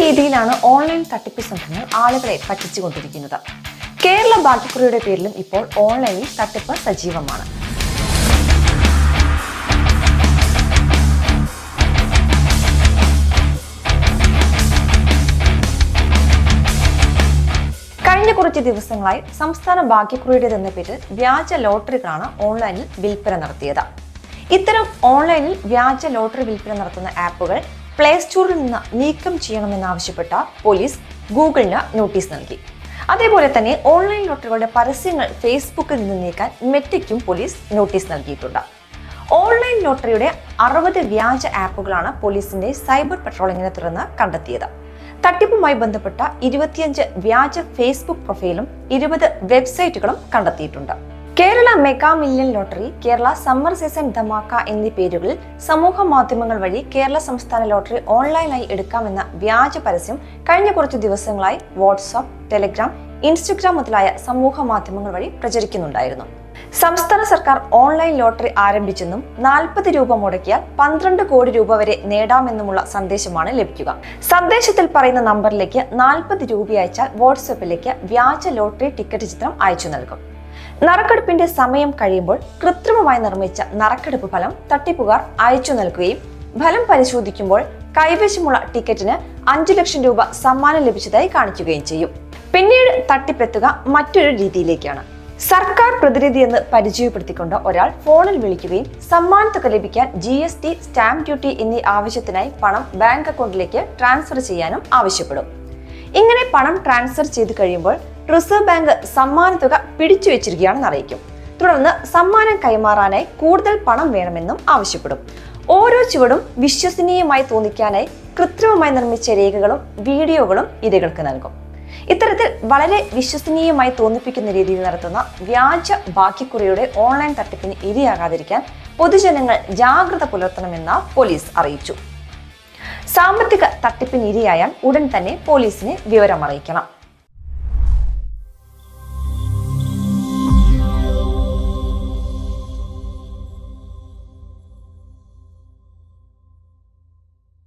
രീതിയിലാണ് ഓൺലൈൻ തട്ടിപ്പ് സംഘങ്ങൾ ആളുകളെ പറ്റിച്ചുകൊണ്ടിരിക്കുന്നത്. കേരള ഭാഗ്യക്കുറിയുടെ പേരിലും ഇപ്പോൾ ഓൺലൈനിൽ തട്ടിപ്പ് സജീവമാണ്. കഴിഞ്ഞ കുറച്ച് ദിവസങ്ങളായി സംസ്ഥാന ഭാഗ്യക്കുറിയുടേതെന്ന പേരിൽ വ്യാജ ലോട്ടറികളാണ് ഓൺലൈനിൽ വിൽപ്പന നടത്തിയത്. ഇത്തരം ഓൺലൈനിൽ വ്യാജ ലോട്ടറി വിൽപ്പന നടത്തുന്ന ആപ്പുകൾ പ്ലേ സ്റ്റോറിൽ നിന്ന് നീക്കം ചെയ്യണമെന്നാവശ്യപ്പെട്ട പോലീസ് ഗൂഗിളിന് നോട്ടീസ് നൽകി. അതേപോലെ തന്നെ ഓൺലൈൻ ലോട്ടറികളുടെ പരസ്യങ്ങൾ ഫേസ്ബുക്കിൽ നിന്ന് നീക്കാൻ മെറ്റയ്ക്കും പോലീസ് നോട്ടീസ് നൽകിയിട്ടുണ്ട്. ഓൺലൈൻ ലോട്ടറിയുടെ അറുപത് വ്യാജ ആപ്പുകളാണ് പോലീസിന്റെ സൈബർ പെട്രോളിങ്ങിനെ തുടർന്ന് കണ്ടെത്തിയത്. തട്ടിപ്പുമായി ബന്ധപ്പെട്ട ഇരുപത്തിയഞ്ച് വ്യാജ ഫേസ്ബുക്ക് പ്രൊഫൈലും ഇരുപത് വെബ്സൈറ്റുകളും കണ്ടെത്തിയിട്ടുണ്ട്. Kerala mega million lottery Kerala summer season Dhamaka എന്നീ പേരുകളിൽ സമൂഹ മാധ്യമങ്ങൾ വഴി കേരള സംസ്ഥാന ലോട്ടറി ഓൺലൈനായി എടുക്കാമെന്ന വ്യാജ പരസ്യം കഴിഞ്ഞ കുറച്ച് ദിവസങ്ങളായി വാട്സാപ്പ് ടെലിഗ്രാം ഇൻസ്റ്റഗ്രാം മുതലായ സമൂഹ മാധ്യമങ്ങൾ വഴി പ്രചരിക്കുന്നുണ്ടായിരുന്നു. സംസ്ഥാന സർക്കാർ ഓൺലൈൻ ലോട്ടറി ആരംഭിച്ചെന്നും നാൽപ്പത് രൂപ മുടക്കിയാൽ പന്ത്രണ്ട് കോടി രൂപ വരെ നേടാമെന്നുമുള്ള സന്ദേശമാണ് ലഭിക്കുക. സന്ദേശത്തിൽ പറയുന്ന നമ്പറിലേക്ക് നാൽപ്പത് രൂപ അയച്ചാൽ വാട്സപ്പിലേക്ക് വ്യാജ ലോട്ടറി ടിക്കറ്റ് ചിത്രം അയച്ചു നൽകും. നറുക്കെടുപ്പിന്റെ സമയം കഴിയുമ്പോൾ കൃത്രിമമായി നിർമ്മിച്ച നറുക്കെടുപ്പ് ഫലം തട്ടിപ്പുകാർ അയച്ചു നൽകുകയും ഫലം പരിശോധിക്കുമ്പോൾ കൈവശമുള്ള ടിക്കറ്റിന് അഞ്ചു ലക്ഷം രൂപ സമ്മാനം ലഭിച്ചതായി കാണിക്കുകയും ചെയ്യും. പിന്നീട് തട്ടിപ്പെത്തുക മറ്റൊരു രീതിയിലേക്കാണ്. സർക്കാർ പ്രതിനിധി എന്ന് പരിചയപ്പെടുത്തിക്കൊണ്ട് ഒരാൾ ഫോണിൽ വിളിക്കുകയും സമ്മാനത്തുക ലഭിക്കാൻ G S T stamp duty എന്നീ ആവശ്യത്തിനായി പണം ബാങ്ക് അക്കൗണ്ടിലേക്ക് ട്രാൻസ്ഫർ ചെയ്യാനും ആവശ്യപ്പെടും. ഇങ്ങനെ പണം ട്രാൻസ്ഫർ ചെയ്തു കഴിയുമ്പോൾ റിസർവ് ബാങ്ക് സമ്മാനത്തുക പിടിച്ചു വെച്ചിരിക്കുകയാണെന്ന് അറിയിക്കും. തുടർന്ന് സമ്മാനം കൈമാറാനായി കൂടുതൽ പണം വേണമെന്നും ആവശ്യപ്പെടും. ഓരോ ചുവടും വിശ്വസനീയമായി തോന്നിക്കാനായി കൃത്രിമമായി നിർമ്മിച്ച രേഖകളും വീഡിയോകളും ഇരകൾക്ക് നൽകും. ഇത്തരത്തിൽ വളരെ വിശ്വസനീയമായി തോന്നിപ്പിക്കുന്ന രീതിയിൽ നടത്തുന്ന വ്യാജ ബാക്കിക്കുറിയുടെ ഓൺലൈൻ തട്ടിപ്പിന് ഇരയാകാതിരിക്കാൻ പൊതുജനങ്ങൾ ജാഗ്രത പുലർത്തണമെന്ന് പോലീസ് അറിയിച്ചു. സാമ്പത്തിക തട്ടിപ്പിന് ഇരയായാൽ ഉടൻ തന്നെ പോലീസിനെ വിവരം അറിയിക്കണം